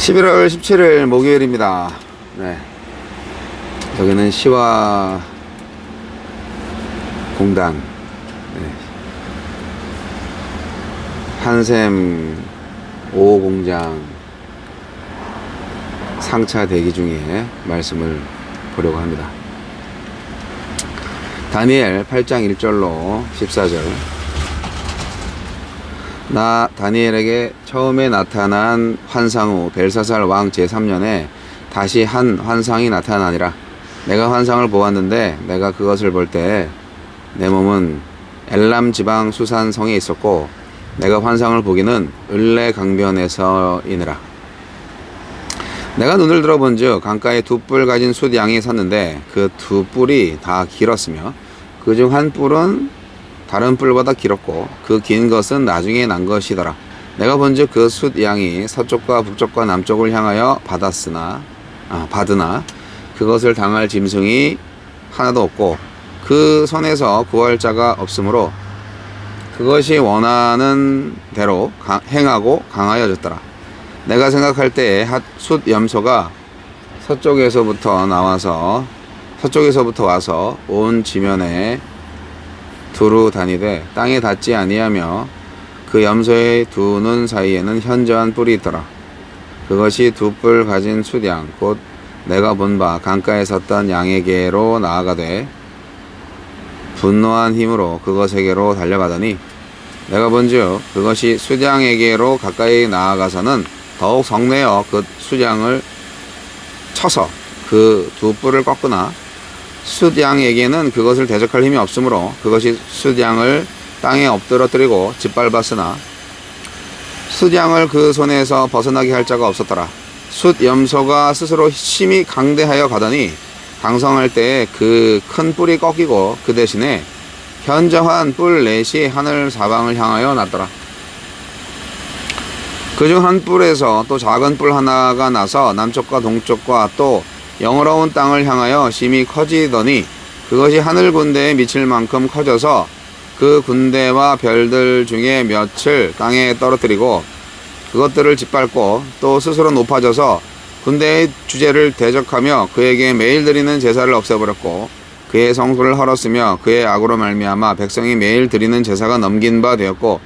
11월 17일 목요일입니다. 네. 여기는 시와 공단 네. 한샘 5호 공장 상차 대기 중에 말씀을 보려고 합니다. 다니엘 8장 1절로 14절 나 다니엘에게 처음에 나타난 환상 후 벨사살 왕 제3년에 다시 한 환상이 나타나니라. 내가 환상을 보았는데 내가 그것을 볼 때 내 몸은 엘람 지방 수산 성에 있었고 내가 환상을 보기는 을레 강변에서이느라. 내가 눈을 들어본즉 강가에 두 뿔 가진 숫 양이 섰는데 그 두 뿔이 다 길었으며 그 중 한 뿔은 다른 뿔보다 길었고 그 긴 것은 나중에 난 것이더라. 내가 본즉 그 숫 양이 서쪽과 북쪽과 남쪽을 향하여 받았으나 아, 받으나 그것을 당할 짐승이 하나도 없고 그 손에서 구할 자가 없으므로 그것이 원하는 대로 가- 행하고 강하여졌더라. 내가 생각할 때에 숫 염소가 서쪽에서부터 나와서 서쪽에서부터 와서 온 지면에 두루 다니되 땅에 닿지 아니하며 그 염소의 두 눈 사이에는 현저한 뿔이 있더라. 그것이 두 뿔 가진 숫양 곧 내가 본 바 강가에 섰던 양에게로 나아가되 분노한 힘으로 그것에게로 달려가더니 내가 본즉 그것이 수장에게로 가까이 나아가서는 더욱 성내어 그 수장을 쳐서 그 두 뿔을 꺾으나 수장에게는 그것을 대적할 힘이 없으므로 그것이 수장을 땅에 엎드러뜨리고 짓밟았으나 수장을 그 손에서 벗어나게 할 자가 없었더라. 숫 염소가 스스로 심히 강대하여 가더니 강성할 때에 그 큰 뿔이 꺾이고 그 대신에 현저한 뿔 넷이 하늘 사방을 향하여 났더라. 그중 한 뿔에서 또 작은 뿔 하나가 나서 남쪽과 동쪽과 또 영어로운 땅을 향하여 심히 커지더니 그것이 하늘 군대에 미칠 만큼 커져서 그 군대와 별들 중에 몇을 땅에 떨어뜨리고 그것들을 짓밟고 또 스스로 높아져서 군대의 주제를 대적하며 그에게 매일 드리는 제사를 없애버렸고 그의 성소를 헐었으며 그의 악으로 말미암아 백성이 매일 드리는 제사가 넘긴 바 되었고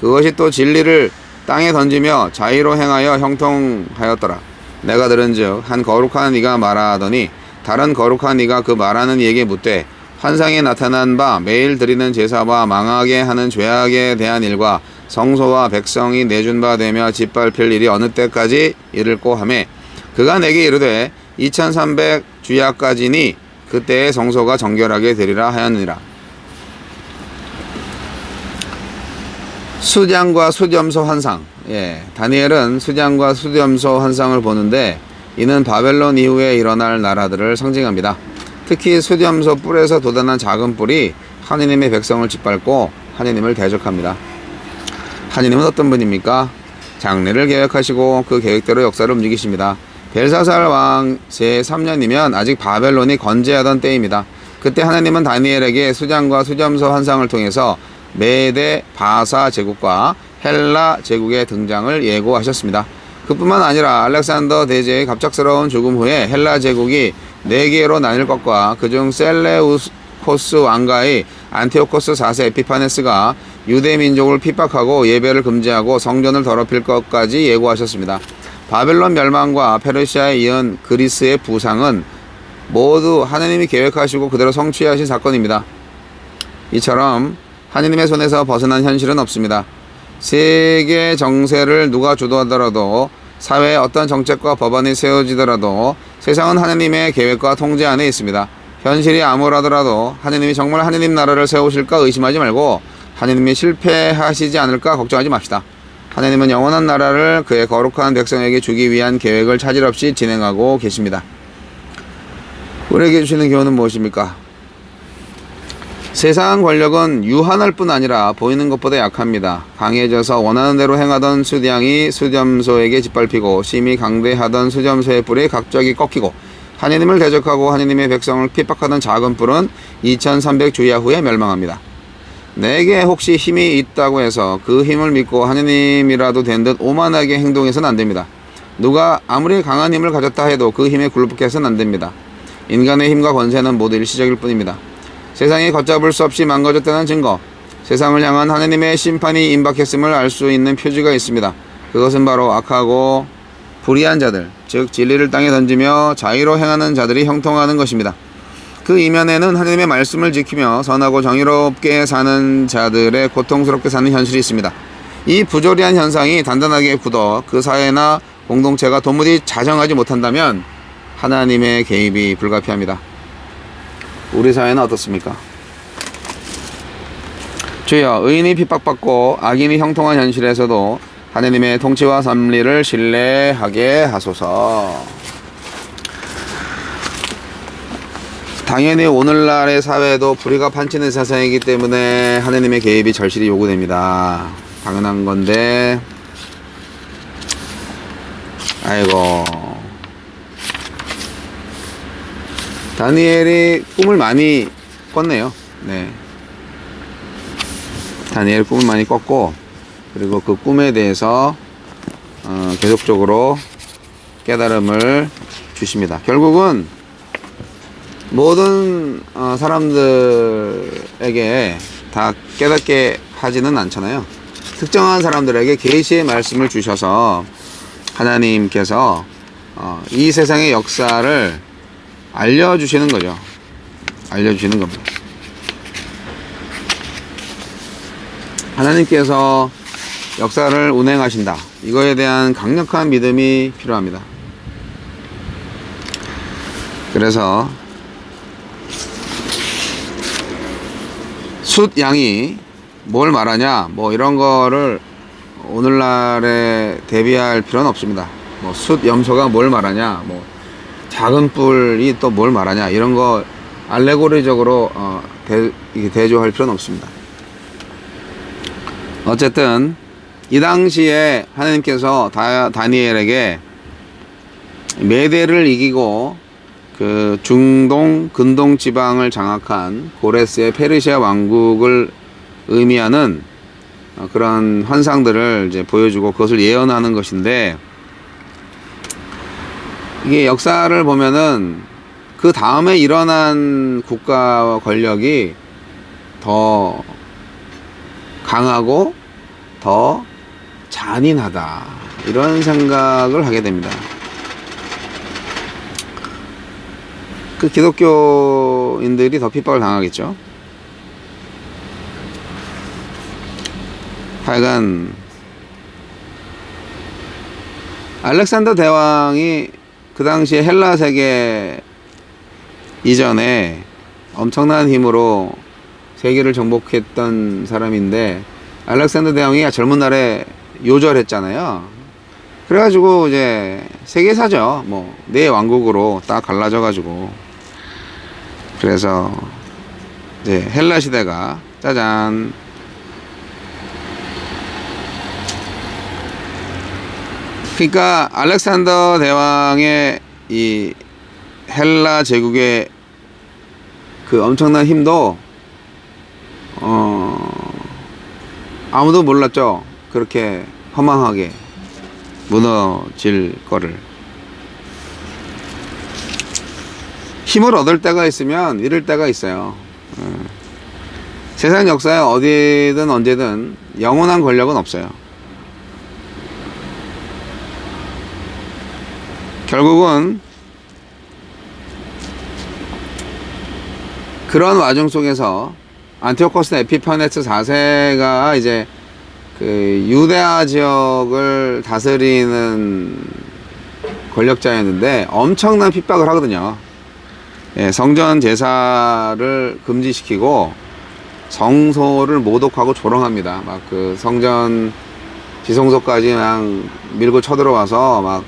그것이 또 진리를 땅에 던지며 자의로 행하여 형통하였더라. 내가 들은즉 한 거룩한 이가 말하더니 다른 거룩한 이가 그 말하는 이에게 묻되 환상에 나타난 바 매일 드리는 제사와 망하게 하는 죄악에 대한 일과 성소와 백성이 내준 바 되며 짓밟힐 일이 어느 때까지 이를꼬 하매 그가 내게 이르되 2300 주야까지니 그때의 성소가 정결하게 되리라 하였느니라. 수장과 수염소 환상. 예, 다니엘은 수장과 수염소 환상을 보는데 이는 바벨론 이후에 일어날 나라들을 상징합니다. 특히 수염소 뿔에서 돋아난 작은 뿔이 하느님의 백성을 짓밟고 하느님을 대적합니다. 하느님은 어떤 분입니까? 장래를 계획하시고 그 계획대로 역사를 움직이십니다. 벨사살 왕 제3년이면 아직 바벨론이 건재하던 때입니다. 그때 하나님은 다니엘에게 수장과 수점서 환상을 통해서 메대 바사 제국과 헬라 제국의 등장을 예고하셨습니다. 그뿐만 아니라 알렉산더 대제의 갑작스러운 죽음 후에 헬라 제국이 네 개로 나뉠 것과 그중 셀레우코스 왕가의 안티오코스 4세 에피파네스가 유대 민족을 핍박하고 예배를 금지하고 성전을 더럽힐 것까지 예고하셨습니다. 바벨론 멸망과 페르시아에 이은 그리스의 부상은 모두 하느님이 계획하시고 그대로 성취하신 사건입니다. 이처럼 하느님의 손에서 벗어난 현실은 없습니다. 세계 정세를 누가 주도하더라도 사회에 어떤 정책과 법안이 세워지더라도 세상은 하느님의 계획과 통제 안에 있습니다. 현실이 암울하더라도 하느님이 정말 하느님 나라를 세우실까 의심하지 말고 하느님이 실패하시지 않을까 걱정하지 맙시다. 하느님은 영원한 나라를 그의 거룩한 백성에게 주기 위한 계획을 차질 없이 진행하고 계십니다. 우리에게 주시는 교훈은 무엇입니까? 세상 권력은 유한할 뿐 아니라 보이는 것보다 약합니다. 강해져서 원하는 대로 행하던 수량이 수점소에게 짓밟히고 심히 강대하던 수점소의 뿔이 갑자기 꺾이고 하느님을 대적하고 하느님의 백성을 핍박하던 작은 뿔은 2300 주야 후에 멸망합니다. 내게 혹시 힘이 있다고 해서 그 힘을 믿고 하느님이라도 된 듯 오만하게 행동해서는 안 됩니다. 누가 아무리 강한 힘을 가졌다 해도 그 힘에 굴복해서는 안 됩니다. 인간의 힘과 권세는 모두 일시적일 뿐입니다. 세상이 걷잡을 수 없이 망가졌다는 증거, 세상을 향한 하느님의 심판이 임박했음을 알 수 있는 표지가 있습니다. 그것은 바로 악하고 불의한 자들, 즉 진리를 땅에 던지며 자의로 행하는 자들이 형통하는 것입니다. 그 이면에는 하느님의 말씀을 지키며 선하고 정의롭게 사는 자들의 고통스럽게 사는 현실이 있습니다. 이 부조리한 현상이 단단하게 굳어 그 사회나 공동체가 도무지 자정하지 못한다면 하나님의 개입이 불가피합니다. 우리 사회는 어떻습니까? 주여 의인이 핍박받고 악인이 형통한 현실에서도 하느님의 통치와 섭리를 신뢰하게 하소서. 당연히 오늘날의 사회도 불의가 판치는 세상이기 때문에 하느님의 개입이 절실히 요구됩니다. 당연한 건데, 아이고. 다니엘이 꿈을 많이 꿨네요. 네. 다니엘 꿈을 많이 꿨고, 그리고 그 꿈에 대해서 어, 계속적으로 깨달음을 주십니다. 결국은 모든 어, 사람들에게 다 깨닫게 하지는 않잖아요. 특정한 사람들에게 계시의 말씀을 주셔서 하나님께서 어, 이 세상의 역사를 알려주시는 거죠. 알려주시는 겁니다. 하나님께서 역사를 운행하신다. 이거에 대한 강력한 믿음이 필요합니다. 그래서 숫 양이 뭘 말하냐 뭐 이런 거를 오늘날에 대비할 필요는 없습니다. 뭐 숫 염소가 뭘 말하냐 뭐 작은 뿔이 또 뭘 말하냐 이런 거 알레고리적으로 어, 대, 대조할 필요는 없습니다. 어쨌든 이 당시에 하나님께서 다, 다니엘에게 메대를 이기고 그 중동 근동 지방을 장악한 고레스의 페르시아 왕국을 의미하는 어, 그런 환상들을 이제 보여주고 그것을 예언하는 것인데 이게 역사를 보면은 그 다음에 일어난 국가와 권력이 더 강하고 더 잔인하다 이런 생각을 하게 됩니다. 그 기독교인들이 더 핍박을 당하겠죠. 하여간 알렉산더 대왕이 그 당시에 헬라 세계 이전에 엄청난 힘으로 세계를 정복했던 사람인데 알렉산더 대왕이 젊은 날에 요절했잖아요. 그래가지고 이제 세계사죠. 뭐 네 왕국으로 딱 갈라져가지고 그래서 이제 헬라 시대가 짜잔 그러니까 알렉산더 대왕의 이 헬라 제국의 그 엄청난 힘도 어 아무도 몰랐죠. 그렇게 허망하게 무너질 거를. 힘을 얻을 때가 있으면 잃을 때가 있어요. 어. 세상 역사에 어디든 언제든 영원한 권력은 없어요. 결국은 그런 와중 속에서 안티오코스 에피파네스 4세가 이제 그 유대아 지역을 다스리는 권력자였는데 엄청난 핍박을 하거든요. 예, 성전 제사를 금지시키고 성소를 모독하고 조롱합니다. 막 그 성전 지성소까지 그냥 밀고 쳐들어와서 막,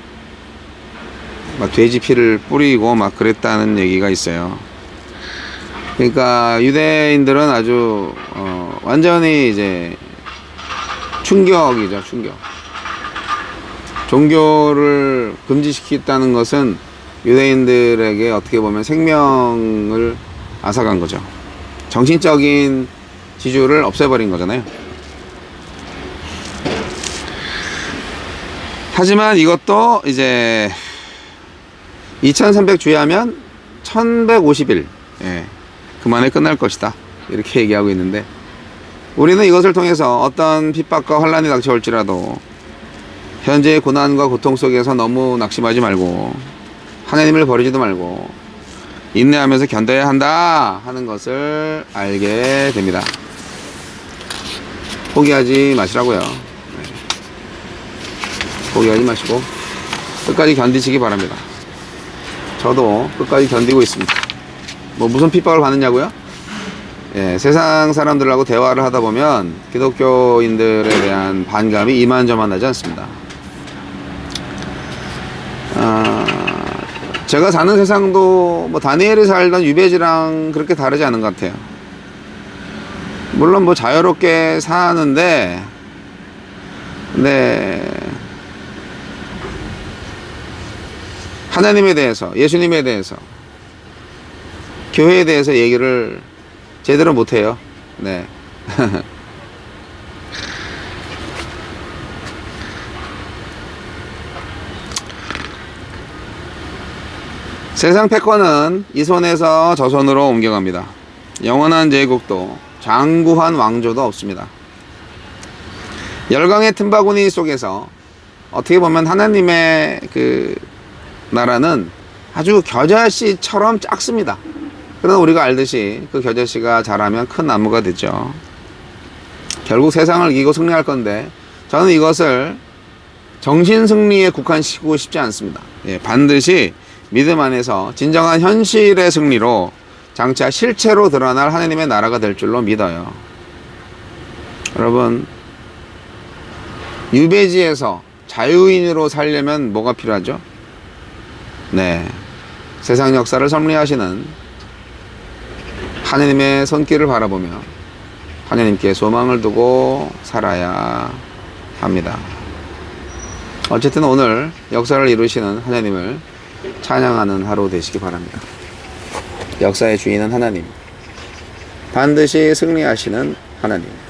막 돼지 피를 뿌리고 막 그랬다는 얘기가 있어요. 그러니까 유대인들은 아주 어, 완전히 이제 충격이죠, 충격. 종교를 금지시켰다는 것은 유대인들에게 어떻게 보면 생명을 앗아간 거죠. 정신적인 지주를 없애버린 거잖아요. 하지만 이것도 이제 2300 주의하면 1150일 예, 그만에 끝날 것이다 이렇게 얘기하고 있는데 우리는 이것을 통해서 어떤 핍박과 환란이 닥쳐올지라도 현재의 고난과 고통 속에서 너무 낙심하지 말고 하나님을 버리지도 말고 인내하면서 견뎌야 한다 하는 것을 알게 됩니다. 포기하지 마시라고요. 네. 포기하지 마시고 끝까지 견디시기 바랍니다. 저도 끝까지 견디고 있습니다. 뭐 무슨 핍박을 받느냐고요? 예, 세상 사람들하고 대화를 하다 보면 기독교인들에 대한 반감이 이만저만하지 않습니다. 아, 제가 사는 세상도 뭐 다니엘이 살던 유배지랑 그렇게 다르지 않은 것 같아요. 물론 뭐 자유롭게 사는데, 근 하나님에 대해서, 예수님에 대해서, 교회에 대해서 얘기를 제대로 못해요. 네. 세상 패권은 이 손에서 저 손으로 옮겨갑니다. 영원한 제국도 장구한 왕조도 없습니다. 열강의 틈바구니 속에서 어떻게 보면 하나님의 그 나라는 아주 겨자씨처럼 작습니다. 그러나 우리가 알듯이 그 겨자씨가 자라면 큰 나무가 되죠. 결국 세상을 이기고 승리할 건데 저는 이것을 정신 승리에 국한시키고 싶지 않습니다. 예, 반드시 믿음 안에서 진정한 현실의 승리로 장차 실체로 드러날 하나님의 나라가 될 줄로 믿어요. 여러분, 유배지에서 자유인으로 살려면 뭐가 필요하죠? 네. 세상 역사를 섭리하시는 하나님의 손길을 바라보며 하나님께 소망을 두고 살아야 합니다. 어쨌든 오늘 역사를 이루시는 하나님을 찬양하는 하루 되시기 바랍니다. 역사의 주인은 하나님. 반드시 승리하시는 하나님.